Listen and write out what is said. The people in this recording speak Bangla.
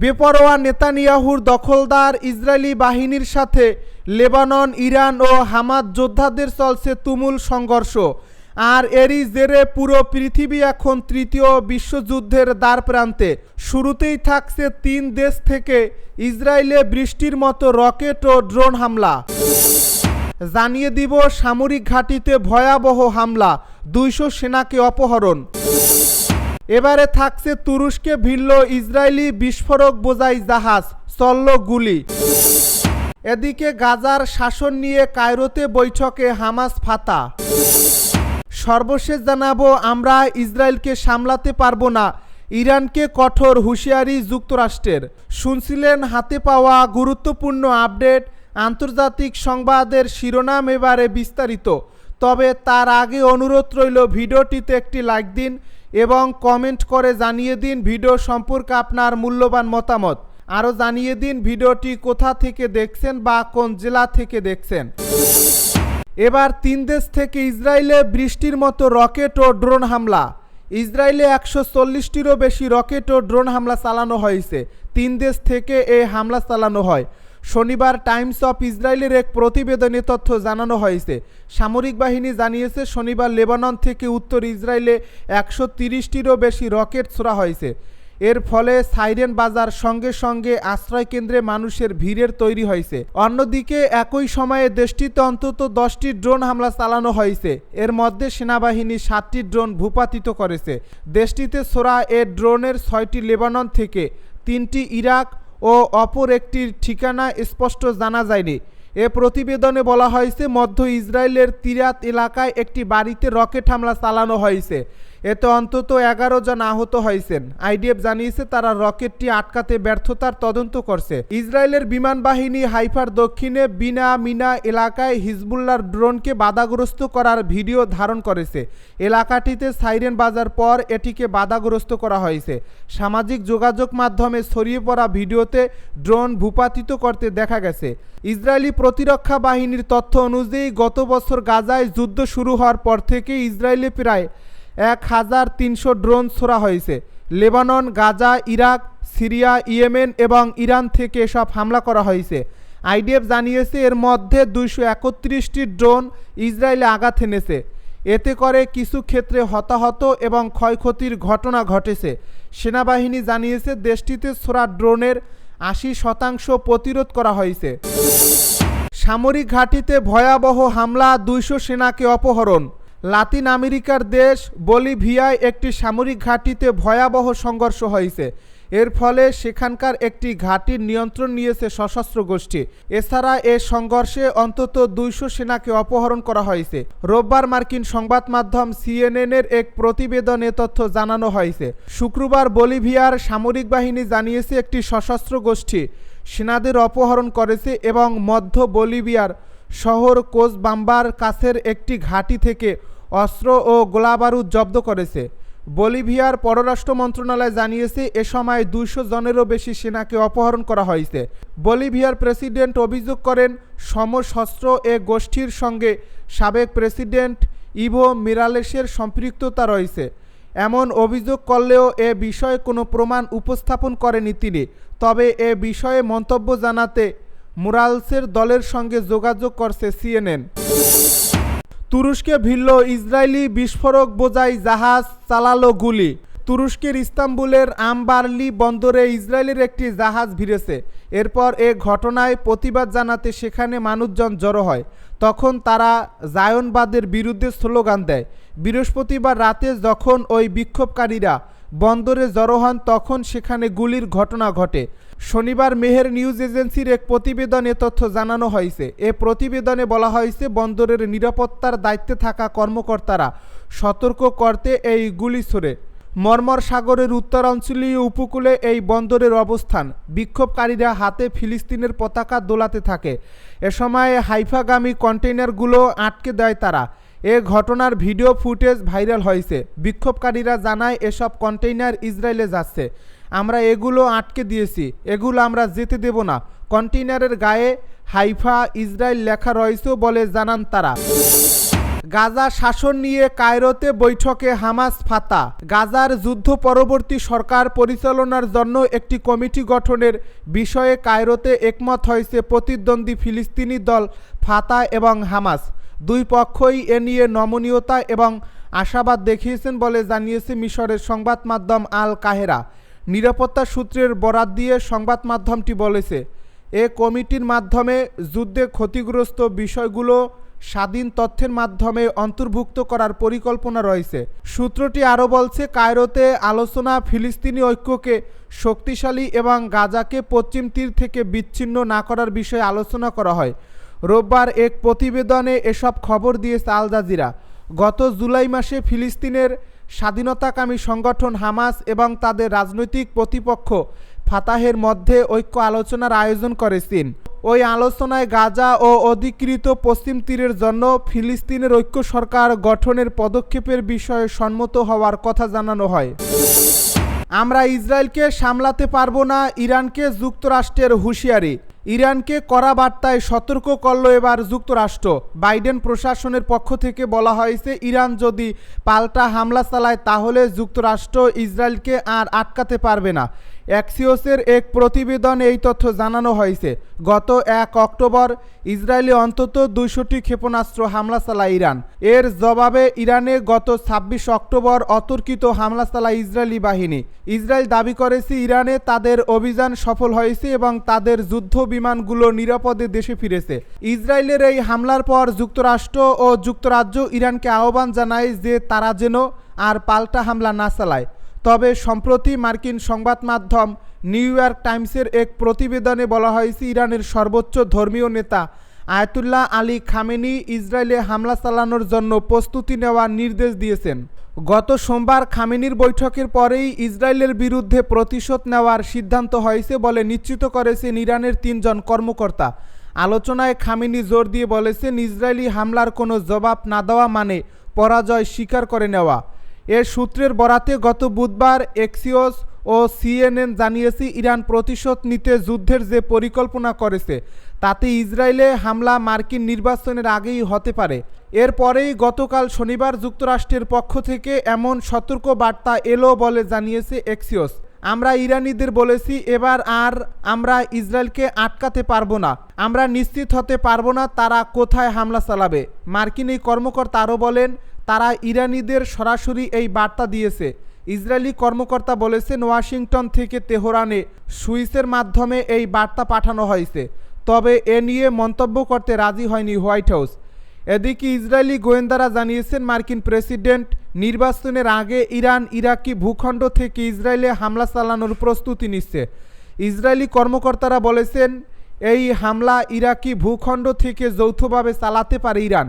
বেপরোয়া নেতানিয়াহুর দখলদার ইসরায়েলি বাহিনীর সাথে লেবানন, ইরান ও হামাদ যোদ্ধাদের চলছে তুমুল সংঘর্ষ। আর এরই জেরে পুরো পৃথিবী এখন তৃতীয় বিশ্বযুদ্ধের দ্বার প্রান্তে শুরুতেই থাকছে তিন দেশ থেকে ইসরায়েলে বৃষ্টির মতো রকেট ও ড্রোন হামলা। জানিয়ে দিব সামরিক ঘাঁটিতে ভয়াবহ হামলা, দুইশো সেনাকে অপহরণ। এবারে থাকছে তুরস্কে ভিড়ল ইসরায়েলি বিস্ফোরক বোঝাই জাহাজ, চলল গুলি। এদিকে গাজার শাসন নিয়ে কায়রোতে বৈঠকে হামাস ফাতা। সর্বশেষ জানাব, আমরা ইসরায়েলকে সামলাতে পারব না। ইরানকে কঠোর হুঁশিয়ারি যুক্তরাষ্ট্রের। শুনছিলেন, হাতে পাওয়া গুরুত্বপূর্ণ আপডেট, আন্তর্জাতিক সংবাদের শিরোনাম এবারে বিস্তারিত। তবে তার আগে অনুরোধ রইল, ভিডিওটিতে একটি লাইক দিন এবং কমেন্ট করে জানিয়ে দিন ভিডিও সম্পর্কে আপনার মূল্যবান মতামত। আরও জানিয়ে দিন ভিডিওটি কোথা থেকে দেখছেন বা কোন জেলা থেকে দেখছেন। এবার তিন দেশ থেকে ইসরায়েলে বৃষ্টির মতো রকেট ও ড্রোন হামলা। ইসরায়েলে একশো চল্লিশটিরও বেশি রকেট ও ড্রোন হামলা চালানো হয়েছে। তিন দেশ থেকে এই হামলা চালানো হয়। শনিবার টাইমস অফ ইসরায়েলের এক প্রতিবেদনে তথ্য জানানো হয়েছে। সামরিক বাহিনী জানিয়েছে, শনিবার লেবানন থেকে উত্তর ইসরায়েলে একশো তিরিশটিরও বেশি রকেট ছোড়া হয়েছে। এর ফলে সাইরেন বাজার সঙ্গে সঙ্গে আশ্রয় কেন্দ্রে মানুষের ভিড়ের তৈরি হয়েছে। অন্যদিকে, একই সময়ে দেশটিতে অন্তত দশটি ড্রোন হামলা চালানো হয়েছে। এর মধ্যে সেনাবাহিনী সাতটি ড্রোন ভূপাতিত করেছে। দেশটিতে সোরা এ ড্রোনের ছয়টি লেবানন থেকে তিনটি ইরাক ও অপর একটির ঠিকানা স্পষ্ট জানা যায়নি। এ প্রতিবেদনে বলা হয়েছে, মধ্য ইসরায়েলের তিরাত এলাকায় একটি বাড়িতে রকেট হামলা চালানো হয়েছে। এতে অন্তত এগারো জন আহত হয়েছেন। আইডিএফ জানিয়েছে তারা রকেটটি আটকাতে ব্যর্থতার তদন্ত করছে। ইসরায়েলের বিমান বাহিনী হাইফার দক্ষিণে বিনা মিনা এলাকায় হিজবুল্লার ড্রোনকে বাধাগ্রস্ত করার ভিডিও ধারণ করেছে। এলাকাটিতে সাইরেন বাজার পর এটিকে বাধাগ্রস্ত করা হয়েছে। সামাজিক যোগাযোগ মাধ্যমে ছড়িয়ে পড়া ভিডিওতে ড্রোন ভূপাতিত করতে দেখা গেছে। ইসরায়েলি প্রতিরক্ষা বাহিনীর তথ্য অনুযায়ী গত বছর গাজায় যুদ্ধ শুরু হওয়ার পর থেকে ইসরায়েলে প্রায় এক হাজার তিনশো ড্রোন ছোড়া হয়েছে। Lebanon, Gaza, Iraq, Syria, Yemen এবং ইরান থেকে এসব হামলা করা হয়েছে। আইডিএফ জানিয়েছে, এর মধ্যে দুইশো একত্রিশটি ড্রোন ইসরায়েলে আঘাত এনেছে। এতে করে কিছু ক্ষেত্রে হতাহত এবং ক্ষয়ক্ষতির ঘটনা ঘটেছে। সেনাবাহিনী জানিয়েছে, দেশটিতে ছোড়া ড্রোনের আশি শতাংশ প্রতিরোধ করা হয়েছে। সামরিক ঘাঁটিতে ভয়াবহ হামলা দুইশো সেনাকে অপহরণ। লাতিন আমেরিকার দেশ বলিভিয়ায় একটি সামরিক ঘাঁটিতে ভয়াবহ সংঘর্ষ হয়েছে। এর ফলে সেখানকার একটি ঘাঁটির নিয়ন্ত্রণ নিয়েছে সশস্ত্র গোষ্ঠী। এছাড়া এ সংঘর্ষে অন্তত দুইশো সেনাকে অপহরণ করা হয়েছে। রোববার মার্কিন সংবাদ মাধ্যম সিএনএনের এক প্রতিবেদনে তথ্য জানানো হয়েছে। শুক্রবার বলিভিয়ার সামরিক বাহিনী জানিয়েছে একটি সশস্ত্র গোষ্ঠী সেনাদের অপহরণ করেছে এবং মধ্য বলিভিয়ার শহর কোচবাম্বার কাছের একটি ঘাঁটি থেকে অস্ত্র ও গোলাবারুদ জব্দ করেছে। বলিভিয়ার পররাষ্ট্র মন্ত্রণালয় জানিয়েছে, এ সময় দুইশো জনেরও বেশি সেনাকে অপহরণ করা হয়েছে। বলিভিয়ার প্রেসিডেন্ট অভিযোগ করেন সমসস্ত্র এ গোষ্ঠীর সঙ্গে সাবেক প্রেসিডেন্ট ইভো মিরালেসের সম্পৃক্ততা রয়েছে। এমন অভিযোগ করলেও এ বিষয়ে কোনো প্রমাণ উপস্থাপন করেনি তিনি। তবে এ বিষয়ে মন্তব্য জানাতে মুরালসের দলের সঙ্গে যোগাযোগ করছে সিএনএন। তুরস্কে ভিড়ল ইসরায়েলি বিস্ফোরক বোঝাই জাহাজ চালালো গুলি। তুরস্কের ইস্তাম্বুলের আমবার্লি বন্দরে ইসরায়েলের একটি জাহাজ ভিড়েছে। এরপর এ ঘটনায় প্রতিবাদ জানাতে সেখানে মানুষজন জড়ো হয়। তখন তারা জায়নবাদের বিরুদ্ধে স্লোগান দেয়। বৃহস্পতিবার রাতে যখন ওই বিক্ষোভকারীরা বন্দরে জড়ো হন, তখন সেখানে গুলির ঘটনা ঘটে। শনিবার মেহের নিউজ এজেন্সির এক প্রতিবেদনে তথ্য জানানো হয়েছে। এ প্রতিবেদনে বলা হয়েছে, বন্দরের নিরাপত্তার দায়িত্বে থাকা কর্মকর্তারা সতর্ক করতে এই গুলি ছড়ে। মর্মর সাগরের উত্তরাঞ্চলীয় উপকূলে এই বন্দরের অবস্থান। বিক্ষোভকারীরা হাতে ফিলিস্তিনের পতাকা দোলাতে থাকে। এ সময় হাইফাগামী কন্টেইনারগুলো আটকে দেয় তারা। এ ঘটনার ভিডিও ফুটেজ ভাইরাল হয়েছে। বিক্ষোভকারীরা জানায়, এসব কন্টেইনার ইসরায়েলে যাচ্ছে। আমরা এগুলো আটকে দিয়েছি। এগুলো আমরা যেতে দেব না। কন্টেইনারের গায়ে হাইফা ইসরায়েল লেখা রয়েছে বলে জানান তারা। গাজা শাসন নিয়ে কায়রোতে বৈঠকে হামাস ফাতা। গাজার যুদ্ধ পরবর্তী সরকার পরিচালনার জন্য একটি কমিটি গঠনের বিষয়ে কায়রোতে একমত হয়েছে প্রতিদ্বন্দ্বী ফিলিস্তিনি দল ফাতা এবং হামাস। দুই পক্ষই এ নিয়ে নমনীয়তা এবং আশাবাদ দেখিয়েছেন বলে জানিয়েছে মিশরের সংবাদ মাধ্যম আল কাহেরা। নিরাপত্তা সূত্রের বরাত দিয়ে সংবাদ মাধ্যমটি বলেছে, এ কমিটির মাধ্যমে যুদ্ধে ক্ষতিগ্রস্ত বিষয়গুলো স্বাধীন তথ্যের মাধ্যমে অন্তর্ভুক্ত করার পরিকল্পনা রয়েছে। সূত্রটি আরও বলছে, কায়রোতে আলোচনা ফিলিস্তিনি ঐক্যকে শক্তিশালী এবং গাজাকে পশ্চিম তীর থেকে বিচ্ছিন্ন না করার বিষয়ে আলোচনা করা হয়। রোববার এক প্রতিবেদনে এসব খবর দিয়েছে আল জাজিরা। গত জুলাই মাসে ফিলিস্তিনের স্বাধীনতাকামী সংগঠন হামাস এবং তাদের রাজনৈতিক প্রতিপক্ষ ফাতাহের মধ্যে ঐক্য আলোচনার আয়োজন করে চীন ওই আলোচনায় গাজা ও অধিকৃত পশ্চিম তীরের জন্য ফিলিস্তিনের ঐক্য সরকার গঠনের পদক্ষেপের বিষয়ে সম্মত হওয়ার কথা জানানো হয়। আমরা ইসরায়েলকে সামলাতে পারব না, ইরানকে যুক্তরাষ্ট্রের হুঁশিয়ারি। ইরানকে কড়া বার্তায় সতর্ক করল এবার যুক্তরাষ্ট্র। বাইডেন প্রশাসনের পক্ষ থেকে বলা হয়েছে, ইরান যদি পাল্টা হামলা চালায় তাহলে যুক্তরাষ্ট্র ইসরায়েলকে আর আটকাতে পারবে না। অ্যাক্সিওসের এক প্রতিবেদনে এই তথ্য জানানো হয়েছে। গত এক অক্টোবর ইসরায়েলে অন্তত দুইশোটি ক্ষেপণাস্ত্র হামলা চালায় ইরান। এর জবাবে ইরানে গত ছাব্বিশ অক্টোবর অতর্কিত হামলা চালায় ইসরায়েলি বাহিনী। ইসরায়েল দাবি করেছে ইরানে তাদের অভিযান সফল হয়েছে এবং তাদের যুদ্ধ বিমানগুলো নিরাপদে দেশে ফিরেছে। ইসরায়েলের এই হামলার পর যুক্তরাষ্ট্র ও যুক্তরাজ্য ইরানকে আহ্বান জানায় যে তারা যেন আর পাল্টা হামলা না চালায়। তবে সম্প্রতি মার্কিন সংবাদ মাধ্যম নিউ ইয়র্ক টাইমসের এক প্রতিবেদনে বলা হয়েছে, ইরানের সর্বোচ্চ ধর্মীয় নেতা আয়তুল্লাহ আলী খামেনি ইসরায়েলে হামলা চালানোর জন্য প্রস্তুতি নেওয়ার নির্দেশ দিয়েছেন। গত সোমবার খামেনির বৈঠকের পরেই ইসরায়েলের বিরুদ্ধে প্রতিশোধ নেওয়ার সিদ্ধান্ত হয়েছে বলে নিশ্চিত করেছেন ইরানের তিনজন কর্মকর্তা। আলোচনায় খামেনি জোর দিয়ে বলেছেন, ইসরায়েলি হামলার কোনো জবাব না দেওয়া মানে পরাজয় স্বীকার করে নেওয়া। এর সূত্রের বরাতে গত বুধবার এক্সিওস ও সিএনএন জানিয়েছে, ইরান প্রতিশোধ নিতে যুদ্ধের যে পরিকল্পনা করেছে, তাতে ইসরায়েলে হামলা মার্কিন নির্বাচনের আগেই হতে পারে। এরপরেই গতকাল শনিবার যুক্তরাষ্ট্রের পক্ষ থেকে এমন সতর্ক বার্তা এলো বলে জানিয়েছে এক্সিওস। আমরা ইরানিদের বলেছি, এবার আর আমরা ইসরায়েলকে আটকাতে পারব না। আমরা নিশ্চিত হতে পারব না তারা কোথায় হামলা চালাবে। মার্কিন এই কর্মকর্তা আরও বলেন তারা ইরানিদের সরাসরি এই বার্তা দিয়েছে। ইসরায়েলি কর্মকর্তা বলেছেন, ওয়াশিংটন থেকে তেহরানে সুইসের মাধ্যমে এই বার্তা পাঠানো হয়েছে। তবে এ নিয়ে মন্তব্য করতে রাজি হয়নি হোয়াইট হাউস। এদিকে ইসরায়েলি গোয়েন্দারা জানিয়েছেন, মার্কিন প্রেসিডেন্ট নির্বাচনের আগে ইরান ইরাকি ভূখণ্ড থেকে ইসরায়েলে হামলা চালানোর প্রস্তুতি নিচ্ছে। ইসরায়েলি কর্মকর্তারা বলেছেন, এই হামলা ইরাকি ভূখণ্ড থেকে যৌথভাবে চালাতে পারে ইরান।